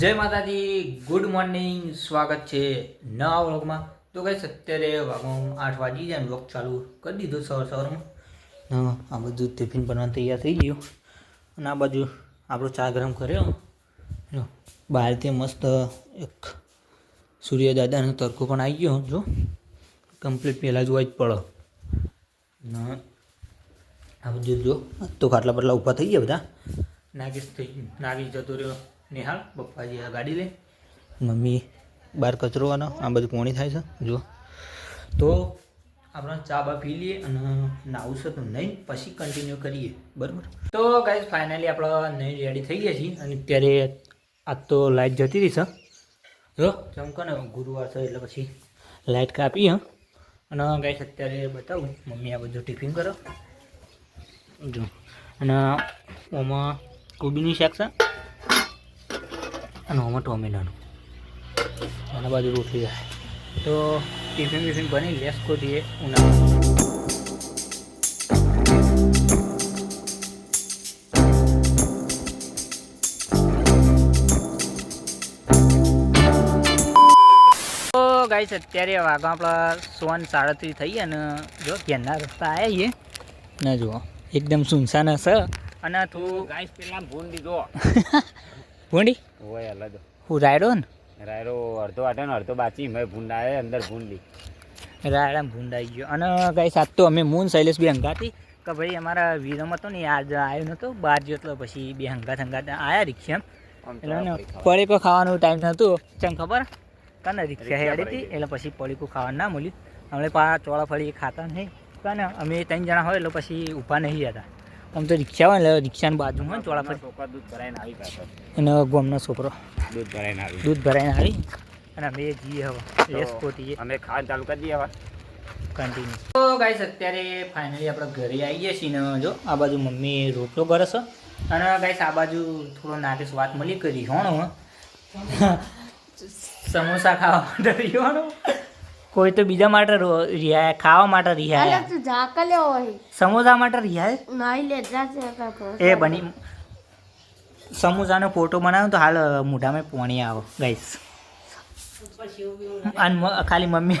જય માતાજી good morning સ્વાગત છે નવા વ્લોગમાં. તો કઈ અત્યારે વાગવામાં આઠ વાગી જાય વ્લોગ ચાલુ કરી દીધો સવાર સવારમાં. આ બધું ટિફિન બનવાનું તૈયાર થઈ ગયું. અને આ બાજુ આપણો ચા ગરમ કર્યો. બહારથી મસ્ત એક સૂર્ય દાદાનો તડકો પણ આવી ગયો, જો. કમ્પ્લીટ પહેલાં જોવા જ પડો. આ બધું જો તો ખાટલા બાટલા ઊભા થઈ ગયા બધા. નાગેશ થઈ, નાગેશ જતો રહ્યો. નિહાળ પપ્પાજી આ ગાડી લે. મમ્મી બહાર કચરો આનો આ બધું પોણી થાય છે જો તો આપણે ચા બા પી લઈએ અને નાવું છે તો નહીં પછી કન્ટિન્યુ કરીએ. બરાબર? તો ગાઈઝ ફાઇનલી આપણે નહીં રેડી થઈ ગયા છીએ અને અત્યારે આજ તો લાઇટ જતી રહી છે. જો ચમકો ને ગુરુવાર છે એટલે પછી લાઇટ કાપી હા. અને ગાઈસ અત્યારે બતાવું મમ્મી આ બધું ટિફિન કરો. જો. અને આમાં કોબીની શાક છે. અને આમાં ટોમેટાનું અને બાજુ રોટલી જાય. તો ટિફિન બિફિન બની લેસ કોટીએ ઉનાળા. તો ગાઈસ અત્યારે વાગો આપણા સોન સાડત્રીસ થઈ અને જો ઘેરના રસ્તા આવ્યા છીએ. ના જુઓ એકદમ સુનસાન હશે. અને તું ગાઈસ પેલા ભૂલ દીધો ભૂંડી? હોય અલગ હું રાયડો ને? રાયડો અડધો આટે ને અડધો બાચી મેં ભૂંડા અંદર ભૂંડી. રાયડા ભૂંડાઈ ગયો. અને ગાઈસ સાત તો અમે મૂન શૈલેષ બે હંગાતી. કે ભાઈ અમારા વીરમ હતો ને આજ આવ્યો નહોતો બહાર ગયો એટલે પછી બે હંગાત હંગાત આવ્યા રિક્ષા એટલે પડીકો ખાવાનો ટાઈમ નહોતો ચમ ખબર? કાને રિક્ષા હેડી હતી એટલે પછી પડીકો ખાવાનું ના મળ્યું. અમે પા ચોળા ફળી ખાતા નહીં. કાને અમે ત્રણ જણા હોય એટલે પછી ઊભા નહીં હતા આમ તો રિક્ષા હોય ને રિક્ષાની બાજુ હોય ચોળા પર. દૂધ ભરાઈને આવી અને ગોમનો છોકરો. દૂધ ભરાઈને આવી. દૂધ ભરાઈને આવી અને અમે જઈએ હવે. કોટીએ. અમે ખાવાનું ચાલુ કરી દઈએ હવે. કન્ટિન્યુ તો ગાઈસ અત્યારે ફાઇનલી આપણે ઘરે આવી ગયા છીએ ને જો આ બાજુ મમ્મી રોટલો કરે છે. અને ગાઈસ આ બાજુ થોડો નાટેશ વાત મળી કરી હોણ સમોસા ખાવા માટે રિહાણો કોઈ તો બીજા માટે રો- ખાવા માટે રિહાય. તું ઝાકલ્યો હોય સમોસા માટે રિહાય? નાઈ લે જાતે એ બની સમોસાનો ફોટો બનાવ્યો તો હાલ મોઢામાં પોણી આવો ગાઈસ અને ખાલી મમ્મી